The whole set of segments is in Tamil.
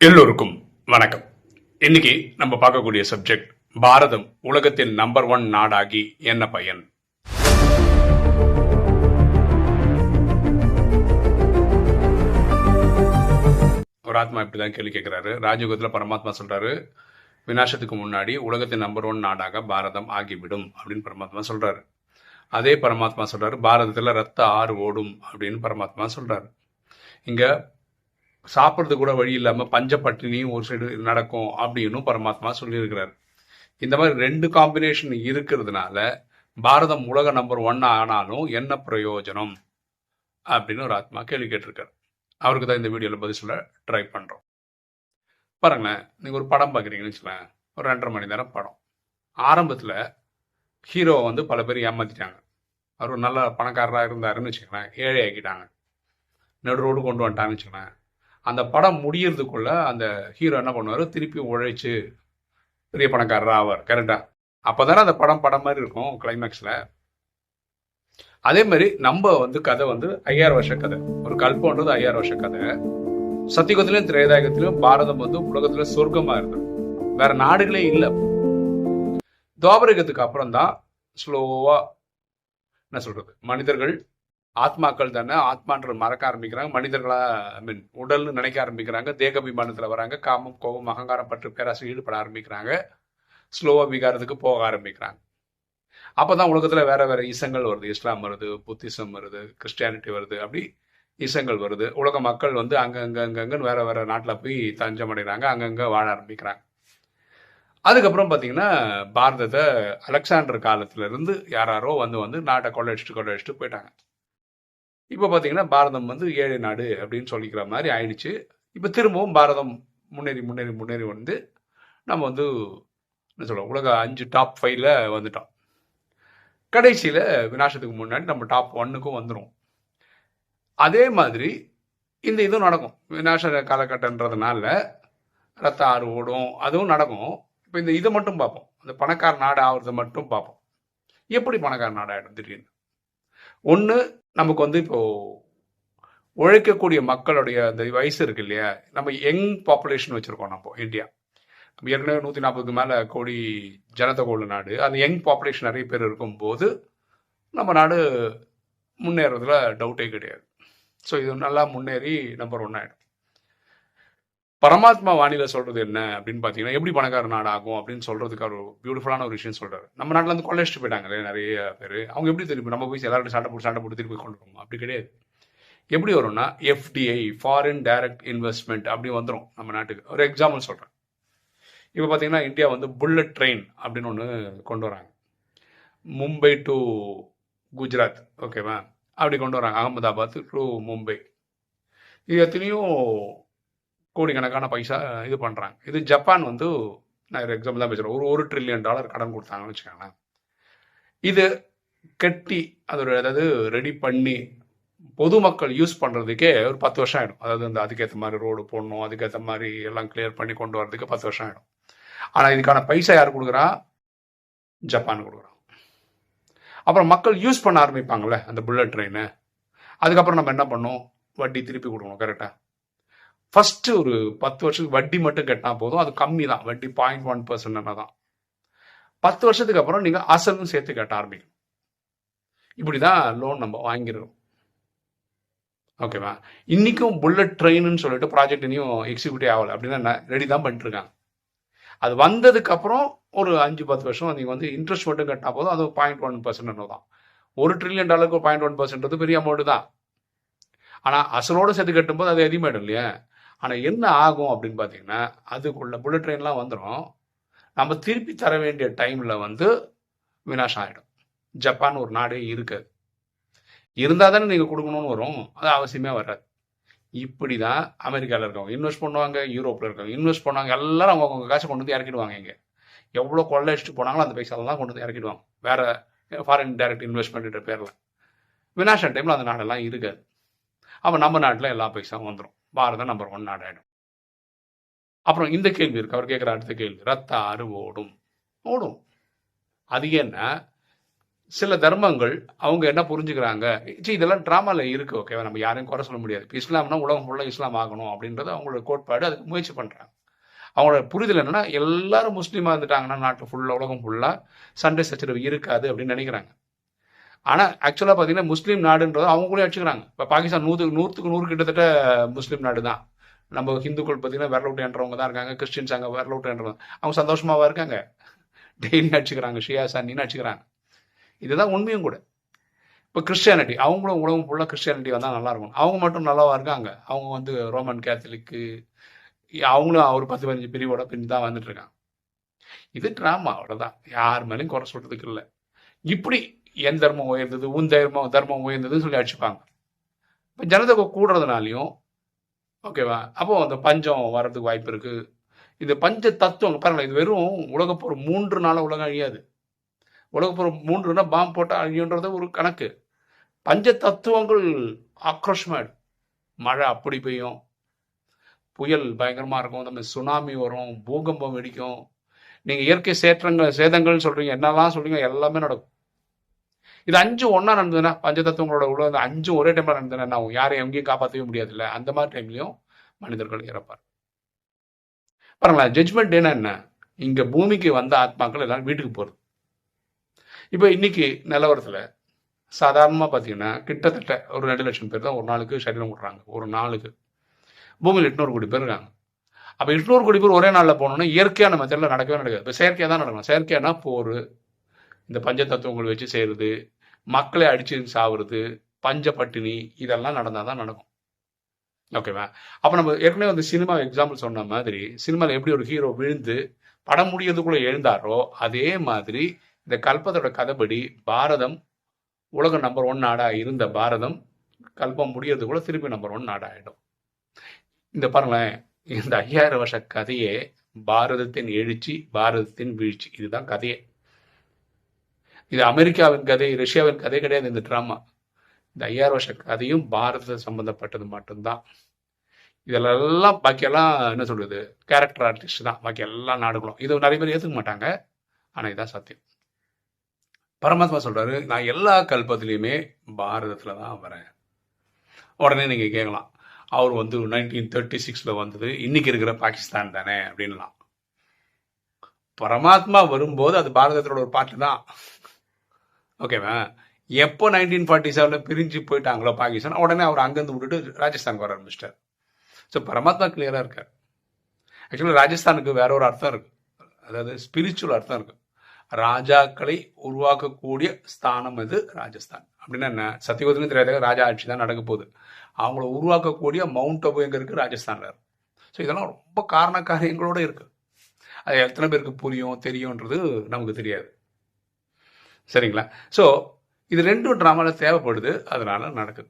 எல்லோருக்கும் வணக்கம். இன்னைக்கு நம்ம பார்க்கக்கூடிய சப்ஜெக்ட் பாரதம் உலகத்தின் நம்பர் ஒன் நாடாகி என்ன பயன்? ஒரு ஆத்மா இப்படிதான் கேள்வி கேட்கிறாரு. ராஜயுகத்துல பரமாத்மா சொல்றாரு விநாசத்துக்கு முன்னாடி உலகத்தின் நம்பர் ஒன் நாடாக பாரதம் ஆகிவிடும் அப்படின்னு பரமாத்மா சொல்றாரு. அதே பரமாத்மா சொல்றாரு பாரதத்துல ரத்த ஆறு ஓடும் அப்படின்னு பரமாத்மா சொல்றாரு. இங்க சாப்பிட்றது கூட வழி இல்லாமல் பஞ்ச பட்டினியும் ஒரு சைடு நடக்கும் அப்படின்னு பரமாத்மா சொல்லியிருக்கிறார். இந்த மாதிரி ரெண்டு காம்பினேஷன் இருக்கிறதுனால பாரதம் உலக நம்பர் ஒன் ஆனாலும் என்ன பிரயோஜனம் அப்படின்னு ஒரு ஆத்மா கேள்வி கேட்டிருக்காரு. அவருக்கு தான் இந்த வீடியோவில் பதில் சொல்ல ட்ரை பண்ணுறோம் பாருங்களேன் நீங்கள் ஒரு படம் பார்க்குறீங்கன்னு வச்சுக்கலேன் ஒரு ரெண்டரை மணி நேரம் படம். ஆரம்பத்தில் ஹீரோவை வந்து பல பேர் ஏமாத்திட்டாங்க. அவர் ஒரு நல்ல பணக்காரராக இருந்தாருன்னு வச்சுக்கலேன் ஏழை ஆக்கிட்டாங்க நடு ரோடு கொண்டு வந்துட்டாங்கன்னு வச்சுக்கலேன் அந்த படம் முடியறதுக்குள்ள அந்த ஹீரோ என்ன பண்ணுவார்? திருப்பி உழைச்சு பெரிய பணக்காரர் ஆவார். கரெக்டா அப்போதானே அந்த படம் படம் மாதிரி இருக்கும் கிளைமேக்ஸில் அதே மாதிரி நம்ம வந்து கதை வந்து ஐயாயிரம் வருஷ கதை. ஒரு கல்பன்றது ஐயாயிரம் வருஷ கதை. சத்தியுகத்திலும் திரேதாயகத்திலையும் பாரதம் வந்து உலகத்துல சொர்க்கமா இருந்தது. வேற நாடுகளே இல்லை. துவாபரகத்துக்கு அப்புறம் தான் ஸ்லோவா என்ன சொல்றது? மனிதர்கள் ஆத்மாக்கள் தானே ஆத்மான்றது மறக்க ஆரம்பிக்கிறாங்க. மனிதர்களா ஐ மீன் உடல்னு நினைக்க ஆரம்பிக்கிறாங்க. தேகபிமானத்தில் வராங்க. காமம் கோபம் அகங்காரம் பற்று பேராசை ஈடுபட ஆரம்பிக்கிறாங்க. ஸ்லோவா விகாரத்துக்கு போக ஆரம்பிக்கிறாங்க. அப்பதான் உலகத்துல வேற வேற இசங்கள் வருது. இஸ்லாம் வருது புத்திசம் வருது கிறிஸ்டியானிட்டி வருது அப்படி இசங்கள் வருது. உலக மக்கள் வந்து அங்கங்க அங்கங்கன்னு வேற வேற நாட்டில் போய் தஞ்சம் அடைகிறாங்க அங்கங்க வாழ ஆரம்பிக்கிறாங்க. அதுக்கப்புறம் பார்த்தீங்கன்னா பாரதத்தை அலெக்சாண்டர் காலத்துல இருந்து யாராரோ வந்து வந்து நாட்டை கொள்ளடிச்சிட்டு கொள்ளடிச்சிட்டு போயிட்டாங்க. இப்போ பார்த்தீங்கன்னா பாரதம் வந்து ஏழை நாடு அப்படின்னு சொல்லிக்கிற மாதிரி ஆயிடுச்சு. இப்போ திரும்பவும் பாரதம் முன்னேறி முன்னேறி முன்னேறி வந்து நம்ம வந்து என்ன சொல்கிறோம் உலக அஞ்சு டாப் ஃபைவ்ல வந்துட்டோம். கடைசியில் விநாசத்துக்கு முன்னாடி நம்ம டாப் ஒன்னுக்கும் வந்துடும் அதே மாதிரி இந்த இதுவும் நடக்கும். விநாச காலகட்டன்றதுனால ரத்த ஆறு ஓடும் அதுவும் நடக்கும். இப்போ இந்த இதை மட்டும் பார்ப்போம். அந்த பணக்கார நாடு ஆகுறத மட்டும் பார்ப்போம். எப்படி பணக்கார நாடு ஆகிடும் திடீர்னு? ஒன்று நமக்கு வந்து இப்போ உழைக்கக்கூடிய மக்களுடைய அந்த வயசு இருக்கு இல்லையா? நம்ம யங் பாப்புலேஷன் வச்சுருக்கோம் நம்ம இந்தியா நம்ம ஏற்கனவே நூற்றி நாற்பதுக்கு மேலே கோடி ஜனத்தொகை உள்ள நாடு. அந்த யங் பாப்புலேஷன் நிறைய பேர் இருக்கும்போது நம்ம நாடு முன்னேறதுல டவுட்டே கிடையாது. ஸோ இது நல்லா முன்னேறி நம்பர் ஒன் ஆகிடும் பரமாத்மா வானிலை சொல்றது என்ன அப்படின்னு பார்த்தீங்கன்னா எப்படி பணக்கார நாடு ஆகும் அப்படின்னு சொல்றதுக்கு ஒரு பியூட்டிஃபுல்லான ஒரு விஷயம் சொல்றாரு. நம்ம நாட்டில் வந்து கொள்ளைச்சிட்டு போயிட்டாங்களே நிறைய பேர். அவங்க எப்படி திருப்பி நம்ம போய் எல்லாரும் சண்டை போட்டு சண்டை போட்டு திருப்பி கொண்டு வருவோம்? அப்படி கிடையாது. எப்படி வரும்னா எஃப்டிஐ ஃபாரின் டைரக்ட் இன்வெஸ்ட்மெண்ட் அப்படி வந்துடும் நம்ம நாட்டுக்கு. ஒரு எக்ஸாம்பிள் சொல்கிறேன் இப்போ பார்த்தீங்கன்னா இந்தியா வந்து புல்லட் ட்ரெயின் அப்படின்னு ஒன்று கொண்டு வராங்க. மும்பை டு குஜராத் ஓகேவா அப்படி கொண்டு வராங்க. அகமதாபாத் டு மும்பை. இது எத்தனையும் கோடிக்கணக்கான பைசா இது பண்ணுறாங்க இது ஜப்பான் வந்து நான் ஒரு எக்ஸாம்பிள் தான் பேசுகிறேன் ஒரு ஒரு ட்ரில்லியன் டாலர் கடன் கொடுத்தாங்கன்னு வச்சுக்கோங்களேன். இது கட்டி அதோட அதாவது ரெடி பண்ணி பொதுமக்கள் யூஸ் பண்ணுறதுக்கே ஒரு பத்து வருஷம் ஆகிடும் அதாவது அந்த அதுக்கேற்ற மாதிரி ரோடு போடணும் அதுக்கேற்ற மாதிரி எல்லாம் கிளியர் பண்ணி கொண்டு வரதுக்கு பத்து வருஷம் ஆகிடும் ஆனால் இதுக்கான பைசா யார் கொடுக்குறா? ஜப்பான் கொடுக்குறான் அப்புறம் மக்கள் யூஸ் பண்ண ஆரம்பிப்பாங்களே அந்த புல்லட் ட்ரெயினை அதுக்கப்புறம் நம்ம என்ன பண்ணோம் வட்டி திருப்பி கொடுக்கணும் கரெக்டாக ஃபர்ஸ்ட் ஒரு பத்து வருஷத்துக்கு வட்டி மட்டும் கட்டினா போதும். அது கம்மி தான் வட்டி பாயிண்ட் ஒன் பர்சன்ட் தான். பத்து வருஷத்துக்கு அப்புறம் நீங்க அசலும் சேர்த்து கட்ட ஆரம்பிக்கணும். இப்படிதான் லோன் நம்ம வாங்கிடுறோம் ஓகேவா இன்னைக்கும் புல்லட் ட்ரெயின்னு சொல்லிட்டு ப்ராஜெக்ட் இனியும் எக்ஸிக்யூட்டிவ் ஆகலை. அப்படின்னா ரெடி தான் பண்ணிட்டு இருக்காங்க அது வந்ததுக்கு அப்புறம் ஒரு அஞ்சு பத்து வருஷம் நீங்க வந்து இன்ட்ரெஸ்ட் மட்டும் கட்டினா போதும். அது பாயிண்ட் ஒன் பர்சன்ட் தான். ஒரு ட்ரில்லியன் டாலருக்கு பாயிண்ட் ஒன் பர்சன்ட் பெரிய அமௌண்ட் தான். ஆனால் அசலோடு சேர்த்து கட்டும்போது அது அதிகமாயிடும் இல்லையா. ஆனால் என்ன ஆகும் அப்படின்னு பார்த்தீங்கன்னா அதுக்குள்ள புல்லட் ட்ரெயின்லாம் வந்துடும் நம்ம திருப்பி தர வேண்டிய டைமில் வந்து வினாஷம் ஆகிடும் ஜப்பான் ஒரு நாடே இருக்காது இருந்தால் தானே நீங்கள் கொடுக்கணும்னு வரும். அது அவசியமே வராது. இப்படி தான் அமெரிக்காவில் இருக்கவங்க இன்வெஸ்ட் பண்ணுவாங்க யூரோப்பில் இருக்கவங்க இன்வெஸ்ட் பண்ணுவாங்க எல்லாரும் அவங்க அவங்க காசை கொண்டு வந்து இறக்கிடுவாங்க இங்கே. எவ்வளோ கொள்ளை அடிச்சுட்டு போனாங்களோ அந்த பைசாலெல்லாம் கொண்டு வந்து இறக்கிடுவாங்க. வேற ஃபாரின் டைரக்ட் இன்வெஸ்ட்மெண்ட் பேரில். வினாஷன் டைமில் அந்த நாடெல்லாம் இருக்காது. அப்போ நம்ம நாட்டில் எல்லா பைசாவும் வந்துடும் பாரதம் நம்பர் ஒன் நாடாயிடும். அப்புறம் இந்த கேள்வி இருக்கு. அவர் கேட்குற அடுத்த கேள்வி. ரத்த ஆறு ஓடும். ஓடும். அது என்ன சில தர்மங்கள் அவங்க என்ன புரிஞ்சுக்கிறாங்க? ச்சீ, இதெல்லாம் ட்ராமாவில் இருக்குது ஓகேவா நம்ம யாரையும் குறை சொல்ல முடியாது. இப்போ இஸ்லாம்னா உலகம் ஃபுல்லாக இஸ்லாம் ஆகணும் அப்படின்றது அவங்களோட கோட்பாடு அதுக்கு முயற்சி பண்ணுறாங்க அவங்களோட புரிதல் என்னன்னா எல்லாரும் முஸ்லீமாக இருந்துட்டாங்கன்னா நாட்டு ஃபுல்லாக உலகம் ஃபுல்லாக சண்டை சச்சரவு இருக்காது அப்படின்னு நினைக்கிறாங்க. ஆனால் ஆக்சுவலாக பார்த்தீங்கன்னா முஸ்லீம் நாடுன்றது அவங்களே வச்சுக்கிறாங்க இப்போ பாகிஸ்தான் நூற்றுக்கு நூற்றுக்கு நூறு கிட்டத்தட்ட முஸ்லீம் நாடு தான் நம்ம ஹிந்துக்கள் பார்த்தீங்கன்னா விரல விட்டு என்றவங்க தான் இருக்காங்க. கிறிஸ்டின்ஸ் அங்கே விரல விட்டு என்றவங்க அவங்க சந்தோஷமாக இருக்காங்க? டெய்லி அடிச்சுக்கிறாங்க. ஷியா சன்னின்னு அடிச்சுக்கிறாங்க. இதுதான் உண்மையும் கூட. இப்போ கிறிஸ்டியானிட்டி அவங்களும் உலகம் ஃபுல்லாக கிறிஸ்டியானிட்டி வந்தால் நல்லா இருக்கும். அவங்க மட்டும் நல்லாவாக இருக்காங்க? அவங்க வந்து ரோமன் கேத்தலிக்கு அவங்களும் ஒரு பத்து பதினஞ்சு பிரிவோட பிரிஞ்சு தான் வந்துட்டு இருக்காங்க. இது ட்ராமா அவ்வளோதான் யார் மேலேயும் குறை சொல்றதுக்கு இல்லை. இப்படி என் தர்மம் உயர்ந்தது உன் தர்மம் தர்மம் உயர்ந்ததுன்னு சொல்லி அடிச்சுப்பாங்க. இப்போ ஜனதொகை கூடுறதுனாலையும் ஓகேவா? அப்போ அந்த பஞ்சம் வர்றதுக்கு வாய்ப்பு இருக்கு. இந்த பஞ்ச தத்துவம் பாருங்களேன் இது வெறும் உலகப்போர் மூன்று நாள உலகம் அழியாது. உலகப்போர் மூன்றுனா பாம்பு போட்டால் அழியுன்றது ஒரு கணக்கு. பஞ்ச தத்துவங்கள் ஆக்ரோஷமாயிடும். மழை அப்படி பெய்யும். புயல் பயங்கரமாக இருக்கும். நம்ம சுனாமி வரும். பூகம்பம் வெடிக்கும். நீங்கள் இயற்கை சேற்றங்கள் சேதங்கள் சொல்கிறீங்க என்னெல்லாம் சொல்கிறீங்க எல்லாமே நடக்கும். இது அஞ்சு ஒன்றா நடந்ததுன்னா பஞ்ச தத்துவங்களோட உள்ள அந்த அஞ்சு ஒரே டைம்ல நடந்ததுன்னா நான் யாரையும் எங்கேயும் காப்பாற்றவே முடியாதுல்ல. அந்த மாதிரி டைம்லயும் மனிதர்கள் இறப்பார். பாருங்களேன் ஜட்ஜ்மெண்ட் டேனா என்ன? இங்க பூமிக்கு வந்த ஆத்மாக்கள் எல்லாரும் வீட்டுக்கு போறது. இப்போ இன்னைக்கு நிலவரத்துல சாதாரணமாக பார்த்தீங்கன்னா கிட்டத்தட்ட ஒரு ரெண்டு லட்சம் பேர் தான் ஒரு நாளுக்கு சரீரம் விட்றாங்க ஒரு நாளுக்கு. பூமியில் எட்நூறு கோடி பேர் இருக்காங்க. அப்போ எட்நூறு கோடி பேர் ஒரே நாளில் போகணும்னா இயற்கையான மெத்தடில் நடக்கவே நடக்காது. இப்போ செயற்கையாக தான் நடக்கணும். செயற்கையானா போர். இந்த பஞ்ச தத்துவங்கள் வச்சு செய்கிறது மக்களை அடிச்சு சாவுறது பஞ்ச பட்டினி இதெல்லாம் நடந்தால் தான் நடக்கும் ஓகேவா அப்போ நம்ம ஏற்கனவே வந்து சினிமா எக்ஸாம்பிள் சொன்ன மாதிரி சினிமாவில் எப்படி ஒரு ஹீரோ விழுந்து படம் முடியறதுக்குள்ள எழுந்தாரோ அதே மாதிரி இந்த கல்பத்தோட கதைப்படி பாரதம் உலக நம்பர் ஒன் நாடாக இருந்த பாரதம் கல்பம் முடியறதுக்குள்ள திருப்பி நம்பர் ஒன் நாடாகிடும் இந்த பாருங்களேன் இந்த ஐயாயிரம் வருஷ கதையே பாரதத்தின் எழுச்சி பாரதத்தின் வீழ்ச்சி. இதுதான் கதையே. இது அமெரிக்காவின் கதை ரஷ்யாவின் கதை கிடையாது இந்த ட்ராமா இந்த ஐயாயிரம் வருஷ கதையும் பாரத சம்பந்தப்பட்டது மட்டும்தான். இதெல்லாம் பாக்கியெல்லாம் என்ன சொல்றது? கேரக்டர் ஆர்டிஸ்ட் தான். பாக்கி எல்லா நாடுகளும். இது நிறைய பேர் ஏற்றுக்க மாட்டாங்க. ஆனால் இதான் சத்தியம். பரமாத்மா சொல்றாரு நான் எல்லா கல்பத்திலையுமே பாரதத்தில் தான் வரேன். உடனே நீங்க கேட்கலாம் அவர் வந்து நைன்டீன் தேர்ட்டி சிக்ஸ்ல வந்தது. இன்னைக்கு இருக்கிற பாகிஸ்தான் தானே? அப்படின்லாம் பரமாத்மா வரும்போது அது பாரதத்தோட ஒரு பாட்டு தான். ஓகேவா? எப்போ நைன்டீன் ஃபார்ட்டி செவனில் பிரிஞ்சு போயிட்டாங்களோ பாகிஸ்தான் உடனே அவர் அங்கேருந்து விட்டுட்டு ராஜஸ்தானுக்கு வர ஆரம்பிச்சிட்டார். ஸோ பரமாத்மா கிளியராக இருக்கார். ஆக்சுவலி ராஜஸ்தானுக்கு வேற ஒரு அர்த்தம் இருக்கு. அதாவது ஸ்பிரிச்சுவல் அர்த்தம் இருக்கு. ராஜாக்களை உருவாக்கக்கூடிய ஸ்தானம் இது ராஜஸ்தான். அப்படின்னா என்ன? சத்தியகுதிலும் தெரியாத ராஜா ஆட்சி தான் நடக்க போகுது. அவங்கள உருவாக்கக்கூடிய மவுண்ட் அபு எங்கே இருக்குது ராஜஸ்தானில் இருக்கு. ஸோ இதெல்லாம் ரொம்ப காரண காரியங்களோட இருக்குது அது எத்தனை பேருக்கு புரியும் தெரியும்ன்றது நமக்கு தெரியாது. சரிங்களா? ஸோ இது ரெண்டும் ட்ராமாவில் தேவைப்படுது. அதனால நடக்குது.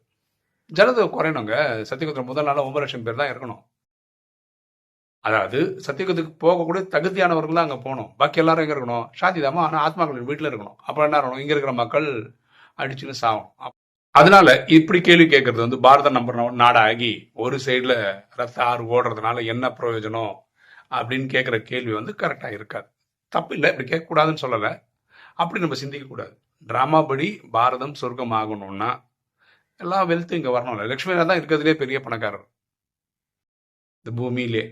ஜனதொகை குறையணுங்க. சத்தியகுதிரம் முதல் நாள் ஒன்பது லட்சம் பேர் தான் இருக்கணும் அதாவது சத்தியகுத்துக்கு போகக்கூடிய தகுதியானவர்கள் தான் அங்கே போகணும். பாக்கி எல்லாரும் எங்கே இருக்கணும்? சாந்திதாமா ஆனால் ஆத்மாக்கள் வீட்டில் இருக்கணும். அப்புறம் என்ன இருக்கணும் இங்கே இருக்கிற மக்கள் அடிச்சுன்னு சாகும் அப்- அதனால இப்படி கேள்வி கேட்கறது வந்து பாரத நம்பர் நாடாகி ஒரு சைடில் ரத்த ஆறு ஓடுறதுனால என்ன பிரயோஜனம்? அப்படின்னு கேட்குற கேள்வி வந்து கரெக்டாக இருக்காது. தப்பு இல்லை இப்படி கேட்கக்கூடாதுன்னு சொல்லலை. அப்படி நம்ம சிந்திக்கக்கூடாது. ட்ராமா படி பாரதம் சொர்க்கம் ஆகணும்னா எல்லா வெல்த்தும் இங்கே வரணும்ல. லட்சுமி தான் இருக்கிறதுலே பெரிய பணக்காரர். இந்த பூமியிலே.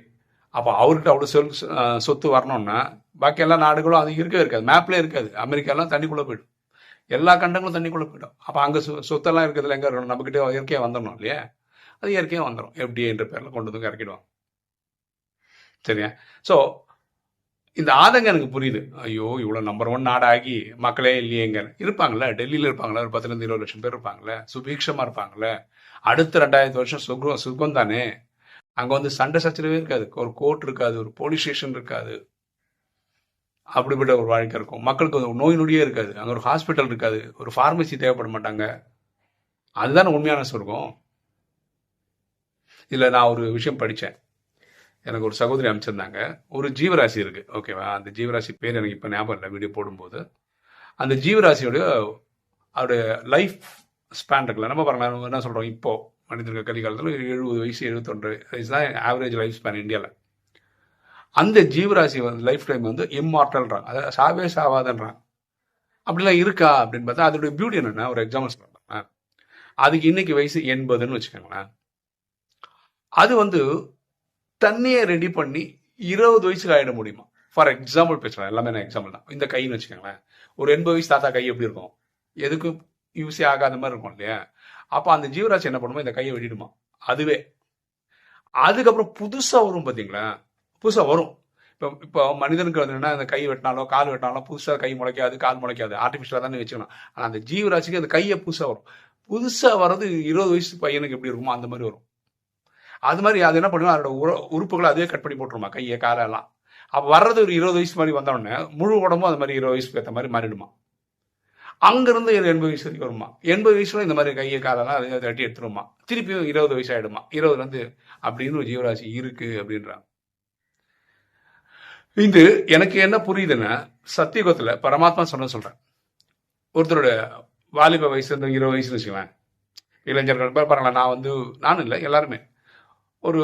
அப்போ அவர்கிட்ட அவ்வளோ சொல் சொத்து வரணும்னா பாக்கி எல்லா நாடுகளும் அது இருக்கவே இருக்காது. மேப்லேயே இருக்காது. அமெரிக்காலாம் தண்ணிக்குள்ளே போயிடும். எல்லா கண்டங்களும் தண்ணிக்குள்ளே போயிடும். அப்போ அங்கே சொ சொத்தெல்லாம் இருக்கிறதுல எங்கே இருக்கணும்? நம்மக்கிட்ட இயற்கையாக வந்துடணும் இல்லையா? அது இயற்கையாக வந்துடும் எப்படி என்ற பேரில் கொண்டு வந்து இறக்கிடுவாங்க சரியா? ஸோ இந்த ஆதங்கம் எனக்கு புரியுது. ஐயோ இவ்வளோ நம்பர் ஒன் நாடாகி மக்களே இல்லையேங்க. இருப்பாங்களே டெல்லியில் இருப்பாங்களே ஒரு பத்துலேருந்து இருபது லட்சம் பேர் இருப்பாங்களே சுபீக்ஷமாக இருப்பாங்களே. அடுத்த ரெண்டாயிரத்து வருஷம் சுகம் சுகம் தானே? அங்கே வந்து சண்டை சச்சரவே இருக்காது. ஒரு கோர்ட் இருக்காது ஒரு போலீஸ் ஸ்டேஷன் இருக்காது. அப்படிப்பட்ட ஒரு வாழ்க்கை இருக்கும். மக்களுக்கு ஒரு நோய் நொடியே இருக்காது. அங்கே ஒரு ஹாஸ்பிட்டல் இருக்காது. ஒரு ஃபார்மசி தேவைப்பட மாட்டாங்க. அதுதானே உண்மையான சொர்க்கம்? இதில் நான் ஒரு விஷயம் படித்தேன் எனக்கு ஒரு சகோதரி அமைச்சிருந்தாங்க ஒரு ஜீவராசி இருக்கு. ஓகேவா அந்த ஜீவராசி பேர் எனக்கு இப்போ ஞாபகம் இல்லை. வீடியோ போடும்போது. அந்த ஜீவராசியோட அவருடைய லைஃப் ஸ்பேன் இருக்குல்ல? நம்ம பாருங்க என்ன சொல்கிறோம் இப்போ மனிதர்கள் கலிகாலத்தில் எழுபது வயசு எழுபத்தொன்று வயசு தான் ஆவரேஜ் லைஃப் ஸ்பேன் இந்தியாவில் அந்த ஜீவராசி வந்து லைஃப் டைம் வந்து இம்மார்டல்ன்றாங்க அதாவது சாவே சாவாதன்றாங்க அப்படிலாம் இருக்கா? அப்படின்னு பார்த்தா அதோடைய பியூட்டி என்னென்னா ஒரு எக்ஸாம்பிள் சொல்றேன். அதுக்கு இன்னைக்கு வயசு எண்பதுன்னு வச்சுக்கோங்களேன். அது வந்து தண்ணியை ரெடி பண்ணி இருபது வயசுக்கு ஆயிட முடியுமா? ஃபார் எக்ஸாம்பிள் பேசுகிறேன் எல்லாமே நான் எக்ஸாம்பிள் தான். இந்த கைன்னு வச்சுக்கோங்களேன். ஒரு எண்பது வயசு தாத்தா கை எப்படி இருக்கும்? எதுக்கும் யூஸே ஆகாத மாதிரி இருக்கும் இல்லையா? அப்போ அந்த ஜீவராசி என்ன பண்ணுமோ இந்த கையை வெட்டிடுமா? அதுவே. அதுக்கப்புறம் புதுசாக வரும் பார்த்தீங்களா புதுசாக வரும். இப்போ இப்போ மனிதனுக்கு வந்து என்ன அந்த கை வெட்டினாலோ கால் வெட்டினாலோ புதுசாக கை முளைக்காது கால் முளைக்காது. ஆர்டிஃபிஷியலாக தானே வச்சுக்கணும். ஆனால் அந்த ஜீவராசிக்கு அந்த கையை புதுசாக வரும். புதுசாக வர்றது இருபது வயசு பையனுக்கு எப்படி இருக்குமோ அந்த மாதிரி வரும். அது மாதிரி அது என்ன பண்ணுவோம் அதோட உற உறுப்புகளை அதுவே கட் பண்ணி போட்டுருமா கையை காலெல்லாம். அப்போ வர்றது ஒரு இருபது வயசு மாதிரி வந்தோடனே முழு உடம்பும் அது மாதிரி இருபது வயசுக்கு ஏற்ற மாதிரி மாறிடுமா? அங்கிருந்து எண்பது வயசு வரைக்கும் வருமா? எண்பது வயசுல இந்த மாதிரி கையை காலெல்லாம் அதை தட்டி எடுத்துருமா? திருப்பியும் இருபது வயசு ஆகிடுமா இருபதுலேருந்து அப்படின்னு ஒரு ஜீவராசி இருக்கு அப்படின்றாங்க. இது எனக்கு என்ன புரியுதுன்னா சத்தியுகத்துல பரமாத்மா சொன்ன சொல்கிறேன் ஒருத்தரோட வாலிப வயசு இருந்த இருபது வயசுன்னு வச்சுக்கவேன் இளைஞர்கள் பாருங்களேன் நான் வந்து நானும் இல்லை எல்லாருமே. ஒரு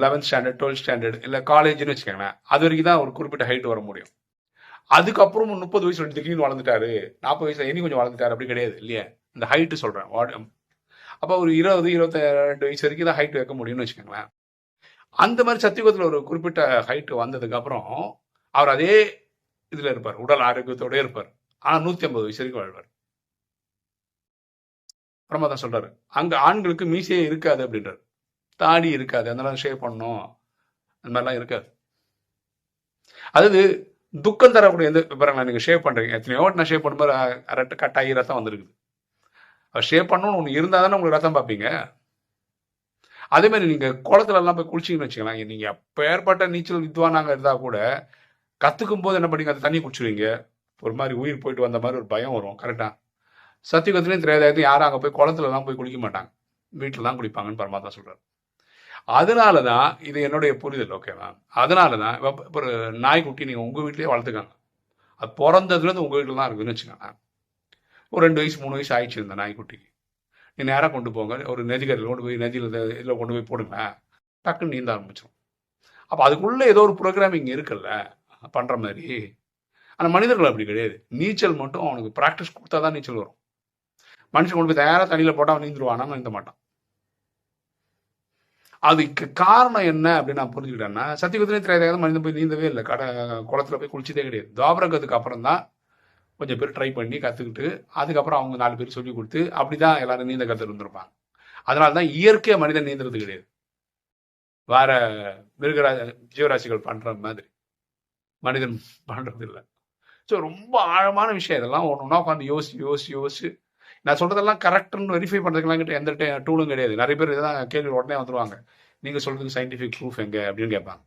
லெவன்த் ஸ்டாண்டர்ட் டுவெல்த் ஸ்டாண்டர்ட் இல்லை காலேஜ்னு வச்சுக்கோங்களேன். அது வரைக்கும் தான் ஒரு குறிப்பிட்ட ஹைட் வர முடியும். அதுக்கப்புறம் முப்பது வயசு திடீர்னு வளர்ந்துட்டாரு. நாற்பது வயசுல இனி கொஞ்சம் வளர்ந்துட்டாரு. அப்படி கிடையாது இல்லையா? இந்த ஹைட்டு சொல்றேன். Um, அப்போ ஒரு இருபது இருபத்தி ரெண்டு வயசு வரைக்கும் தான் ஹைட் வைக்க முடியும்னு வச்சுக்கோங்களேன். அந்த மாதிரி சத்தியுகத்தில் ஒரு குறிப்பிட்ட ஹைட்டு வந்ததுக்கப்புறம் அவர் அதே இதில் இருப்பார். உடல் ஆரோக்கியத்தோடய இருப்பார். ஆனால் நூற்றி ஐம்பது வயசு வரைக்கும் வாழ்வார். அப்புறமா தான் அங்கே ஆண்களுக்கு மீசையே இருக்காது அப்படின்றார். தாடி இருக்காது. அதெல்லாம் ஷேவ் பண்ணணும். அந்த மாதிரிலாம் இருக்காது. அதாவது துக்கம் தரக்கூடிய எந்த பாருங்களா நீங்க ஷேவ் பண்ணுறீங்க எத்தனையோ நான் ஷேவ் பண்ணும்போது ரெட்டு கட்டாயி ரத்தம் வந்துருக்குது. அவர் ஷேவ் பண்ணணும்னு ஒன்று இருந்தால் தானே உங்களுக்கு ரத்தம் பார்ப்பீங்க. அதே மாதிரி நீங்க குளத்துல எல்லாம் போய் குளிச்சிங்கன்னு வச்சுக்கலாம் நீங்க ஏற்பட்ட நீச்சல் வித்வானாங்க இருந்தா கூட கத்துக்கும் போது என்ன பண்ணீங்க? அந்த தண்ணி குடிச்சிருவீங்க. ஒரு மாதிரி உயிர் போயிட்டு வந்த மாதிரி ஒரு பயம் வரும். கரெக்டா சத்தியகத்துலேயும் தெரியாத யாரும் அங்கே போய் குளத்துல எல்லாம் போய் குளிக்க மாட்டாங்க. வீட்டில் தான் குளிப்பாங்கன்னு பரமாத்மா சொல்கிறார் அதனால தான் இது என்னுடைய புரிதல் ஓகேவா அதனால தான் இப்போ ஒரு நாய்க்குட்டி நீங்கள் உங்கள் வீட்லேயே வளர்த்துக்காங்க. அது பிறந்ததுலேருந்து உங்கள் வீட்டில் தான் இருக்குதுன்னு வச்சுக்கோங்க. ஒரு ரெண்டு வயசு மூணு வயசு ஆயிடுச்சு இந்த நாய்க்குட்டிக்கு நீ நேராக கொண்டு போங்க. ஒரு நதிக்கரையில் கொண்டு போய் நதியில் இதில் கொண்டு போய் போடுங்க. டக்குன்னு நீந்த ஆரம்பிச்சிடும் அப்போ அதுக்குள்ளே ஏதோ ஒரு ப்ரோக்ராமிங் இருக்குல்ல பண்ணுற மாதிரி. ஆனால் மனிதர்கள் அப்படி கிடையாது. நீச்சல் மட்டும் அவனுக்கு ப்ராக்டிஸ் கொடுத்தா தான் நீச்சல் வரும். மனுஷன் கொண்டு போய் தயாராக தண்ணியில் போட்டால் அவன் நீந்துருவானா. நீந்த மாட்டான். அதுக்கு காரணம் என்ன அப்படின்னு நான் புரிஞ்சுக்கிட்டேன்னா சத்தியகுதிரை தெரியாத மனிதன் போய் நீந்தவே இல்லை. கடை குளத்துல போய் குளிச்சதே கிடையாது. துவாபரங்கத்துக்கு அப்புறம் தான் கொஞ்சம் பேர் ட்ரை பண்ணி கற்றுக்கிட்டு அதுக்கப்புறம் அவங்க நாலு பேர் சொல்லி கொடுத்து அப்படி தான் எல்லாரும் நீந்த கற்றுட்டு இருந்திருப்பாங்க. அதனால தான் இயற்கையாக மனிதன் நீந்துறது கிடையாது. வேற மிருகராஜ ஜீவராசிகள் பண்ணுற மாதிரி. மனிதன் பண்ணுறது இல்லை ஸோ ரொம்ப ஆழமான விஷயம் இதெல்லாம் ஒன்று ஒன்றா உட்காந்து யோசிச்சு யோசிச்சு யோசிச்சு நான் சொல்றதெல்லாம் கரெக்டுன்னு வெரிஃபை பண்ணுறதுக்கெல்லாம் கிட்ட எந்த டூலும் கிடையாது. நிறைய பேர் இதெல்லாம் கேள்வி உடனே வந்துருவாங்க. நீங்க சொல்றதுக்கு சயின்டிஃபிக் ப்ரூஃப் எங்க அப்படின்னு கேட்பாங்க.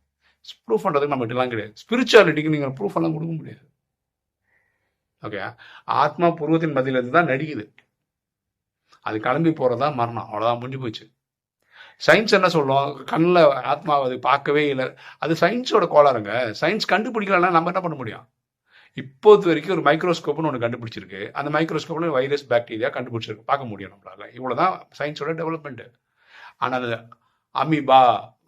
ப்ரூஃப் பண்றதுக்கு நம்ம கிடையாது. ஸ்பிரிச்சுவாலிட்டிக்கு நீங்கள் ப்ரூஃப் எல்லாம் கொடுக்க முடியாது. ஓகே ஆத்மா பூர்வத்தின் மதியில தான் நடிக்குது. அது கிளம்பி போகிறதா மரணம். அவ்வளவுதான் முடிஞ்சு போச்சு. சயின்ஸ் என்ன சொல்லும்? கண்ணில் ஆத்மா அது பார்க்கவே இல்லை. அது சயின்ஸோட கோளாறுங்க. சயின்ஸ் கண்டுபிடிக்கலன்னா நம்ம என்ன பண்ண முடியும்? இப்போது வரைக்கும் ஒரு மைக்ரோஸ்கோப்னு ஒன்று கண்டுபிடிச்சிருக்கு. அந்த மைக்ரோஸ்கோப்ல வைரஸ் பாக்டீரியா கண்டுபிடிச்சிருக்கு. பார்க்க முடியும் நம்மளால. இவ்வளோதான் சயின்ஸோட டெவலப்மெண்ட்டு ஆனால் அந்த அமீபா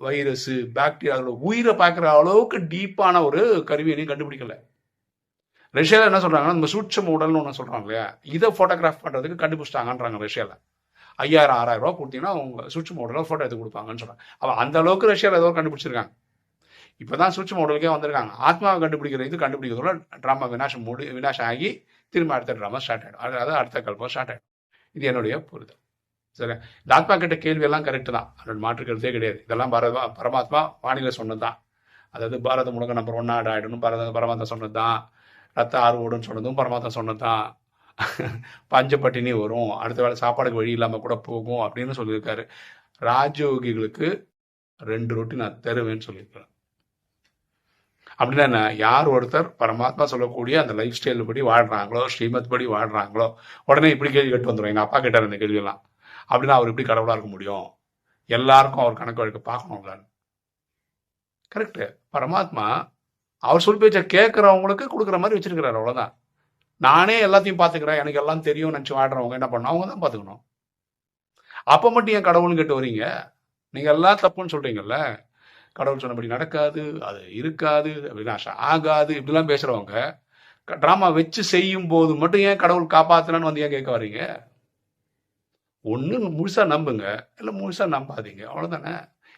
வைரஸ் பாக்டீரியா உயிரை பார்க்குற அளவுக்கு டீப்பான ஒரு கருவியையும் கண்டுபிடிக்கல. ரஷ்யாவில் என்ன சொல்கிறாங்கன்னா நம்ம சூட்சம் உடல்னு ஒன்று சொல்கிறாங்க இல்லையா? இதை ஃபோட்டோகிராஃப் பண்ணுறதுக்கு கண்டுபிடிச்சிட்டாங்கன்றாங்க ரஷ்யாவில் ஐயாயிரம் ஆறாயிரம் ரூபா கொடுத்தீங்கன்னா அவங்க சூட்சம் உடலை ஃபோட்டோ எடுத்து கொடுப்பாங்கன்னு சொல்கிறாங்க அவள் அந்த அளவுக்கு ரஷ்யாவில் ஏதோ கண்டுபிடிச்சிருக்காங்க. இப்போதான் சுவிட்ச் மாடலுக்கே வந்திருக்காங்க. ஆத்மாவை கண்டுபிடிக்கிற இது கண்டுபிடிக்கிறதோட ட்ராமா வினாசம் மூடி வினாசம் ஆகி திரும்ப அடுத்த ட்ராமா ஸ்டார்ட் ஆகிடும் அதாவது அடுத்த கல்பம் ஸ்டார்ட் ஆகிடும் இது என்னுடைய புரிதல். சரி இந்த ஆத்மா கிட்ட கேள்வி எல்லாம் கரெக்டு தான். அதோட மாற்றுக்கிறதே கிடையாது. இதெல்லாம் பரதா பரமாத்மா வானிலை சொன்னது தான் அதாவது பாரத முழுக்க நம்பர் ஒன்னா ஆயிடணும் பரத பரமாத்மா சொன்னது தான் ரத்த ஆறு ஓடுன்னு சொன்னதும் பரமாத்மா சொன்னது தான் பஞ்சப்பட்டினி வரும். அடுத்த வேலை சாப்பாடுக்கு வழி இல்லாமல் கூட போகும் அப்படின்னு சொல்லியிருக்காரு. ராஜயோகிகளுக்கு ரெண்டு ரொட்டி நான் தருவேன்னு சொல்லியிருக்கிறேன் அப்படின்னா என்ன? யார் ஒருத்தர் பரமாத்மா சொல்லக்கூடிய அந்த லைஃப் ஸ்டைல் படி வாழ்றாங்களோ ஸ்ரீமத் படி வாழ்றாங்களோ உடனே இப்படி கேள்வி கேட்டு வந்துடும் எங்கள் அப்பா கேட்டார் இந்த கேள்வியெல்லாம். அப்படின்னா அவர் எப்படி கடவுளாக இருக்க முடியும்? எல்லாருக்கும் அவர் கணக்கு வழக்கு பார்க்கணும்ல கரெக்டு பரமாத்மா அவர் சொல் பேச்ச கேட்குறவங்களுக்கு கொடுக்குற மாதிரி வச்சிருக்கிறார் அவ்வளோதான் நானே எல்லாத்தையும் பார்த்துக்கிறேன் எனக்கு எல்லாம் தெரியும் நினச்சி வாடுறவங்க என்ன பண்ணணும்? அவங்க தான் பார்த்துக்கணும். அப்போ மட்டும் என் கடவுள்னு கேட்டு வரீங்க? நீங்கள் எல்லாம் தப்புன்னு சொல்கிறீங்கல்ல கடவுள் சொன்னபடி நடக்காது அது இருக்காது வினாசம் ஆகாது இப்படிலாம் பேசுகிறவங்க ட்ராமா வச்சு செய்யும் போது மட்டும் ஏன் கடவுள் காப்பாத்தலன்னு வந்து ஏன் கேட்க வர்றீங்க? ஒன்று முழுசா நம்புங்க இல்லை முழுசா நம்பாதீங்க அவ்வளோதானே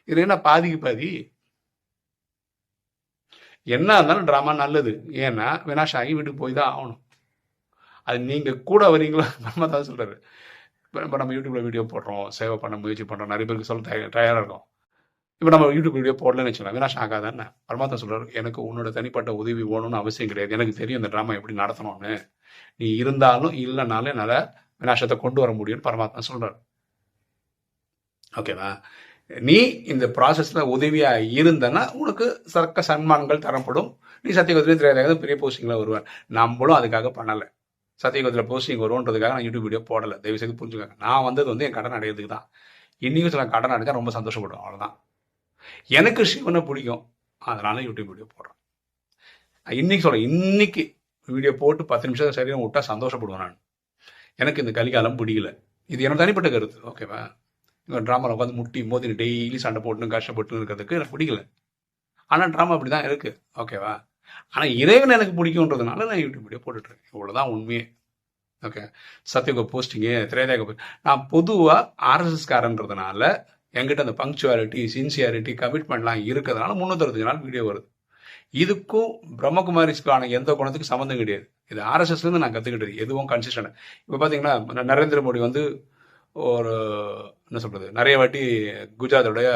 இது என்ன பாதிக்கு பாதி? என்ன இருந்தாலும் ட்ராமா நல்லது. ஏன்னா வினாஷ் ஆகி வீட்டுக்கு போய் தான் ஆகணும். அது நீங்கள் கூட வரீங்களா நம்ம தான் சொல்றாரு. இப்போ நம்ம யூடியூப்பில் வீடியோ போடுறோம் சேவை பண்ண முயற்சி பண்ணுறோம் நிறைய பேருக்கு சொல்ல தயாராக இருக்கும். இப்போ நம்ம யூடியூப் வீடியோ போடலன்னு வச்சுக்கலாம் வினாஷ் ஆகாதானே பரமாத்மா சொல்கிறார் எனக்கு உன்னோட தனிப்பட்ட உதவி வேணும்னு அவசியம் கிடையாது. எனக்கு தெரியும் இந்த ட்ராமா எப்படி நடத்தணும்னு. நீ இருந்தாலும் இல்லைனாலும் என்னால் வினாசத்தை கொண்டு வர முடியும்னு பரமாத்மா சொல்கிறார் ஓகேவா? நீ இந்த ப்ராசஸில் உதவியாக இருந்தனா உனக்கு சர்க்க சன்மானங்கள் தரப்படும். நீ சத்தியகுதிரையும் தெரியாத பெரிய போஸ்டிங்கில் வருவேன் நம்மளும் அதுக்காக பண்ணலை. சத்தியகுதிரை போஸ்டிங் வருவோன்றதுக்காக நான் யூடியூப் வீடியோ போடலை. தயவு செய்து புரிஞ்சுக்கோங்க. நான் வந்தது வந்து என் கடன் அடையிறதுக்கு தான் இன்றைக்கும் சில கடன் அடைஞ்சால் ரொம்ப சந்தோஷப்படுவேன். அவ்வளோதான் எனக்கு சிவனை பிடிக்கும். அதனால யூடியூப் வீடியோ போடுறேன். இன்னைக்கு சொல்கிறேன் இன்னைக்கு வீடியோ போட்டு பத்து நிமிஷம் சரியாக விட்டா சந்தோஷப்படுவேன் நான். எனக்கு இந்த கலிகாலம் பிடிக்கல. இது என்னோட தனிப்பட்ட கருத்து. ஓகேவா இவன் ட்ராமாவில் உட்காந்து முட்டி மோதி டெய்லி சண்டை போட்டுன்னு கஷ்டப்பட்டு இருக்கிறதுக்கு எனக்கு பிடிக்கல. ஆனால் ட்ராமா அப்படி தான் இருக்கு ஓகேவா ஆனால் இறைவன் எனக்கு பிடிக்குன்றதுனால நான் யூடியூப் வீடியோ போட்டுட்ருக்கேன் இவ்வளோதான் உண்மையே. ஓகே சத்தியக போஸ்டிங்கு திரேதாக நான் பொதுவாக ஆர்எஸ்எஸ்காரன்றதுனால என்கிட்ட அந்த பங்க்சுவாலிட்டி சின்சியாரிட்டி கமிட்மெண்ட்லாம் இருக்கிறதுனால முந்நூற்றறுபத்தஞ்சு நாள் வீடியோ வருது. இதுக்கும் பிரம்மகுமாரிஸ்க்கான எந்த குணத்துக்கும் சம்மந்தம் கிடையாது. இது ஆர்எஸ்எஸ்லேருந்து நான் கற்றுக்கிட்டது எதுவும் கன்சிஸ்டன்ட் இப்போ பார்த்தீங்கன்னா நரேந்திர மோடி வந்து ஒரு என்ன சொல்கிறது நிறைய வாட்டி குஜராத்தோடைய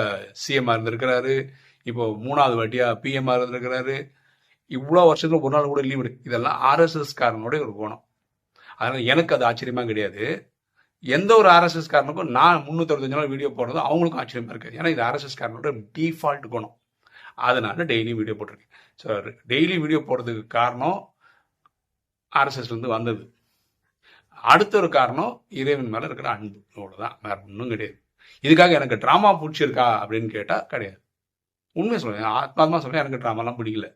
சிஎம்மாக இருந்திருக்கிறாரு. இப்போ மூணாவது வாட்டியாக பிஎம்ஆர் இருந்திருக்கிறாரு. இவ்வளோ வருஷத்தில் ஒரு நாள் கூட லீவு இதெல்லாம் ஆர்எஸ்எஸ்காரனுடைய ஒரு குணம். அதனால் எனக்கு அது ஆச்சரியமாக கிடையாது. எந்த ஒரு ஆர்எஸ்எஸ் காரனுக்கும் நான் முந்நூற்றஞ்சு நாள் வீடியோ போடுறதும் அவங்களுக்கும் ஆச்சரியமா இருக்காது. ஏன்னா இது ஆர்எஸ்எஸ் காரனோட டிஃபால்ட் குணம். அதனால டெய்லி வீடியோ போட்டிருக்கேன். ஸோ டெய்லி வீடியோ போடுறதுக்கு காரணம் ஆர்எஸ்எஸ்லேருந்து வந்தது. அடுத்த ஒரு காரணம் இறைவன் மேலே இருக்கிற அன்பு தான். வேற ஒன்றும் கிடையாது. இதுக்காக எனக்கு ட்ராமா பிடிச்சிருக்கா அப்படின்னு கேட்டால் கிடையாது. உண்மையை சொல்லுவேன் ஆத்மாத்மா சொல்லுவேன் எனக்கு ட்ராமாலாம் பிடிக்கல.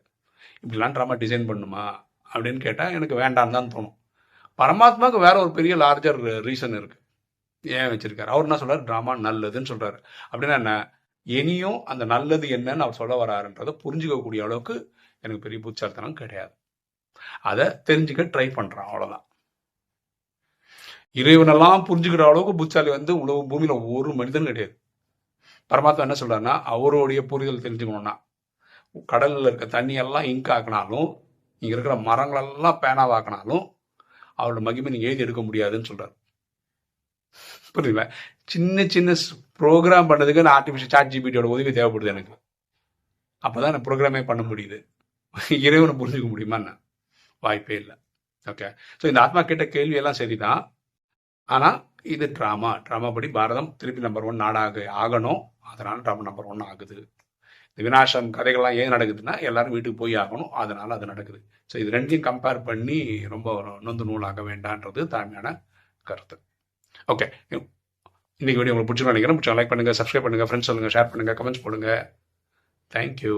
இப்படிலாம் ட்ராமா டிசைன் பண்ணுமா அப்படின்னு கேட்டால் எனக்கு வேண்டான்னு தான் தோணும். பரமாத்மாவுக்கு வேற ஒரு பெரிய லார்ஜர் ரீசன் இருக்கு. ஏன் வச்சிருக்காரு? அவர் என்ன சொல்றாரு? ட்ராமா நல்லதுன்னு சொல்றாரு. அப்படின்னா என்ன? இனியும் அந்த நல்லது என்னன்னு அவர் சொல்ல வராருன்றதை புரிஞ்சுக்கக்கூடிய அளவுக்கு எனக்கு பெரிய புச்சார்த்தனம் கிடையாது. அதை தெரிஞ்சுக்க ட்ரை பண்றான். அவ்வளவுதான். இறைவனெல்லாம் புரிஞ்சுக்கிற அளவுக்கு புத்தாலி வந்து உலக பூமியில ஒரு மனிதன் கிடையாது. பரமாத்மா என்ன சொல்றாருன்னா அவருடைய புரிதல் தெரிஞ்சுக்கணும்னா கடல்ல இருக்க தண்ணியெல்லாம் இங்க் ஆக்கினாலும் இங்க இருக்கிற மரங்களெல்லாம் பேனாவாக்கினாலும் அவரோட மகிமை நீங்க எழுதி எடுக்க முடியாதுன்னு சொல்றாரு. புரியுதுங்களா சின்ன சின்ன ப்ரோக்ராம் பண்ணுறதுக்கு நான் ஆர்டிஃபிஷியல் சாட் ஜிபிடியோட உதவி தேவைப்படுது எனக்கு. அப்பதான் நான் ப்ரோக்ராமே பண்ண முடியுது. இறைவனை புரிஞ்சுக்க முடியுமா என்ன? வாய்ப்பே இல்லை. ஓகே ஸோ இந்த ஆத்மா கேட்ட கேள்வி எல்லாம் சரிதான். ஆனால் இது ட்ராமா ட்ராமா படி பாரதம் திருப்பி நம்பர் ஒன் நாடாக ஆகணும். அதனால ட்ராமா நம்பர் ஒன் ஆகுது. இந்த விநாசம் கதைகள்லாம் ஏன் நடக்குதுன்னா எல்லாரும் வீட்டுக்கு போய் ஆகணும். அதனால அது நடக்குது. ஸோ இது ரெண்டையும் கம்பேர் பண்ணி ரொம்ப நொந்து நூலாக வேண்டான்றது தாழ்மையான கருத்து. ஓகே இன்னைக்கு வீடியோ உங்களுக்கு பிடிச்சிருக்கோம் நினைக்கிறேன். பிடிச்சா லைக் பண்ணுங்கள் சப்ஸ்கிரைப் பண்ணுங்கள் ஃப்ரெண்ட்ஸ் சொல்லுங்கள் ஷேர் பண்ணுங்கள் கமெண்ட்ஸ் பண்ணுங்கள் தேங்க்யூ